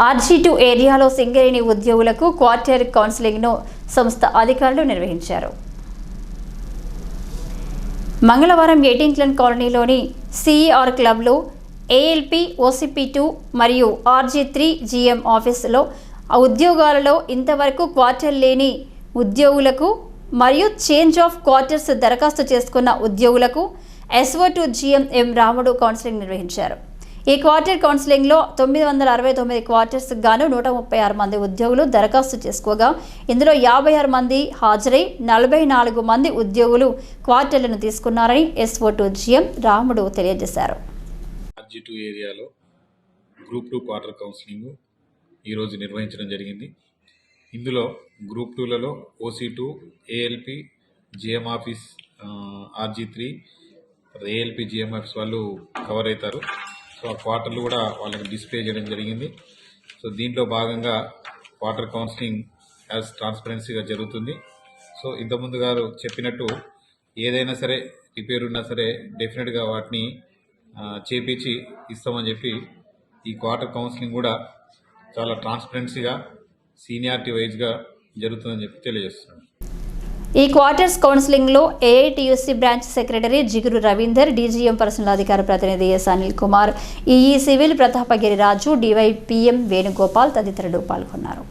RG two ఏరియాలో సింగరేణి ఉద్యోగులకు quarter కౌన్సిలింగ్ను సంస్థ అధికారులు నిర్వహించారు. మంగళవారం ఎయిటింగ్లన్ కాలనీలోని సిఈఆర్ క్లబ్లో ఏఎల్పి ఓసిపి టూ మరియు ఆర్జీ త్రీ జీఎం ఆఫీసులో ఉద్యోగాలలో ఇంతవరకు క్వార్టర్ లేని ఉద్యోగులకు మరియు చేంజ్ ఆఫ్ క్వార్టర్స్ దరఖాస్తు చేసుకున్న ఉద్యోగులకు ఎస్ఓ టూ జీఎం ఎం రాముడు కౌన్సిలింగ్ నిర్వహించారు. ఈ క్వార్టర్ కౌన్సిలింగ్లో తొమ్మిది వందల అరవై తొమ్మిది క్వార్టర్స్ గాను నూట ముప్పై ఆరు మంది ఉద్యోగులు దరఖాస్తు చేసుకోగా. ఇందులో యాభై ఆరు మంది హాజరై నలభై నాలుగు మంది ఉద్యోగులు క్వార్టర్లను తీసుకున్నారని ఎస్ఓ జిఎం రాముడు తెలియజేశారు. టూ ఏరియాలో గ్రూప్ టూ క్వార్టర్ కౌన్సిలింగ్ ఈరోజు నిర్వహించడం జరిగింది. ఇందులో group టూలలో OC two ALP GM office RG three ALP GM office వాళ్ళు కవర్ అవుతారు. సో ఆ క్వార్టర్లు కూడా వాళ్ళకి డిస్ప్లే చేయడం జరిగింది. సో దీంట్లో భాగంగా క్వార్టర్ కౌన్సిలింగ్ యాజ్ ట్రాన్స్పరెన్సీగా జరుగుతుంది. సో ఇంతకుముందు గారు చెప్పినట్టు ఏదైనా సరే రిపేర్ ఉన్నా సరే డెఫినెట్గా వాటిని చేపించి ఇస్తామని చెప్పి ఈ క్వార్టర్ కౌన్సిలింగ్ కూడా చాలా ట్రాన్స్పరెన్సీగా సీనియారిటీ వైజ్గా జరుగుతుందని చెప్పి తెలియజేస్తున్నాను. ఈ క్వార్టర్స్ కౌన్సిలింగ్లో ఏఐటీయూసీ బ్రాంచ్ సెక్రటరీ జిగురు రవీందర్ డీజీఎం పర్సనల్ అధికార ప్రతినిధి S Anil Kumar EE civil Pratapagiri Raju DYPM Venugopal తదితరులు పాల్గొన్నారు.